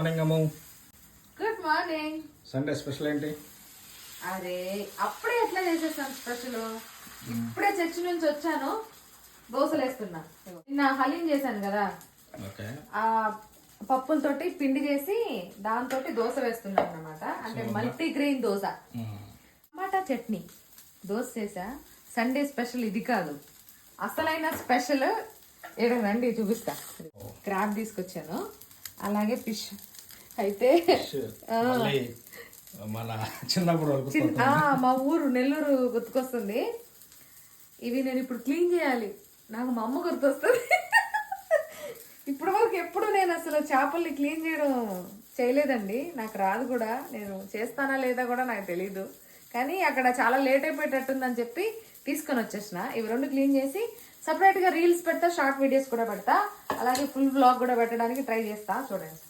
Morning Ammu good morning Sunday special ఏంటి? అరే అప్పుడే ఎట్లా చేసేసాను స్పెషల్ ఇప్పుడే చర్చి నుంచి వచ్చాను. దోశలు వేస్తున్నా. నిన్న హలీం చేశాను కదా. ఆ పప్పులతోటి పిండి చేసి దాంతో దోశ వేస్తున్నాను అన్నమాట. అంటే multi grain dosa. Tomato chutney. Dosa చేసా సండే స్పెషల్ ఇది కాదు. అసలైన స్పెషల్ ఏడ రండి చూపిస్తా. క్రాబ్ తీసుకొచ్చాను. అలాగే ఫిష్ అయితే మన చిన్నప్పుడు మా ఊరు నెల్లూరు గుర్తుకొస్తుంది. ఇవి నేను ఇప్పుడు క్లీన్ చేయాలి. నాకు మా అమ్మ గుర్తొస్తుంది. ఇప్పటి వరకు ఎప్పుడు నేను అసలు చేపల్ని క్లీన్ చేయడం చేయలేదండి. నాకు రాదు కూడా. నేను చేస్తానా లేదా కూడా నాకు తెలీదు. కానీ అక్కడ చాలా లేట్ అయిపోయేటట్టుందని చెప్పి తీసుకొని వచ్చేసిన. ఇవి రెండు క్లీన్ చేసి సపరేట్గా రీల్స్ పెడతా షార్ట్ వీడియోస్ కూడా పెడతా. అలాగే ఫుల్ వ్లాగ్ కూడా పెట్టడానికి ట్రై చేస్తా. చూడండి.